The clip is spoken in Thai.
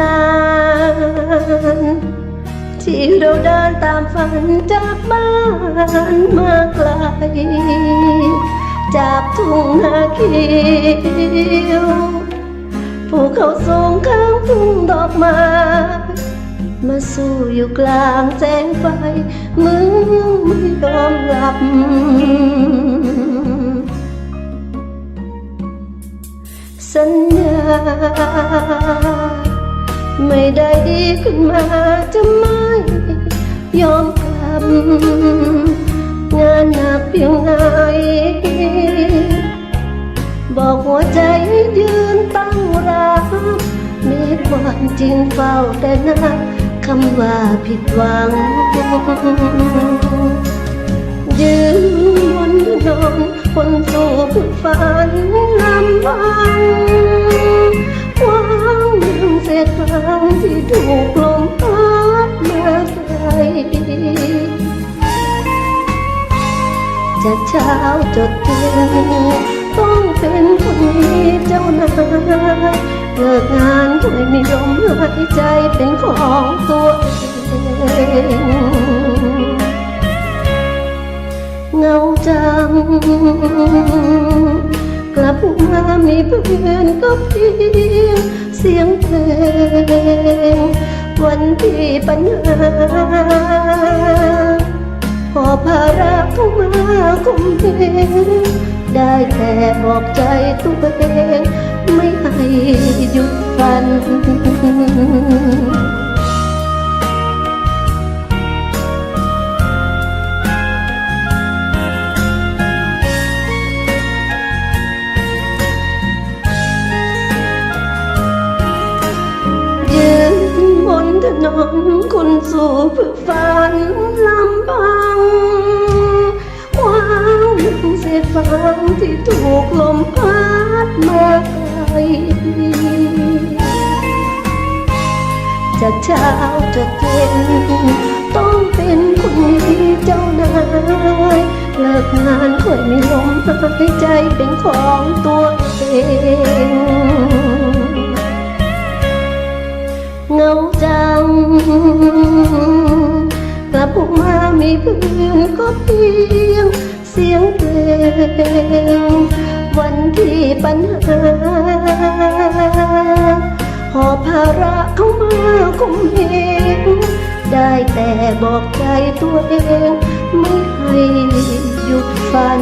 นาน ที่เราเดินตามฝันจากบ้านมาไกล จากทุ่งนาเขียวภูเขาสูงข้างทุ่งดอกไม้มาสู้อยู่กลางแสงไฟมึงไม่ยอมหลับ สัญญา ไม่ได้ดีขึ้นมาจะไม่ยอมกลับ งานหนักเพียงไหน บอกหัวใจยืนตั้งรับมีความจริงเฝ้าแต่นับคำว่าผิดหวัง ยืนบนถนนคนสู่ผู้ฝั หนึ่งเศษฟางที่ถูกลมพัดมาไกลจะเช้าจดเย็นต้องเป็นคนมีเจ้านายเลิกงานด้วยมีลมหายใจเป็นของตัวเองเงาจังกลับมามีเพื่อนก็เพียง เสียงเพลง วันที่ปัญหาพอภาระเข้ามาคุมเพงได้แต่บอกใจตัวเอง ไม่ให้หยุดฝัน ถนนคนสู่เพื่อฝันลำพังวางเศษฟางที่ถูกลมพัดมาไกลจากเช้าจดเย็นต้องเป็นคนมีเจ้านายเลิกงานค่อยมีลมหายใจเป็นของตัวเอง เพื่อนก็เพียงเสียงเพลงวันที่ปัญหาหอบภาระเข้ามาคุมเหงได้แต่บอกใจตัวเอง ไม่ให้หยุดฝัน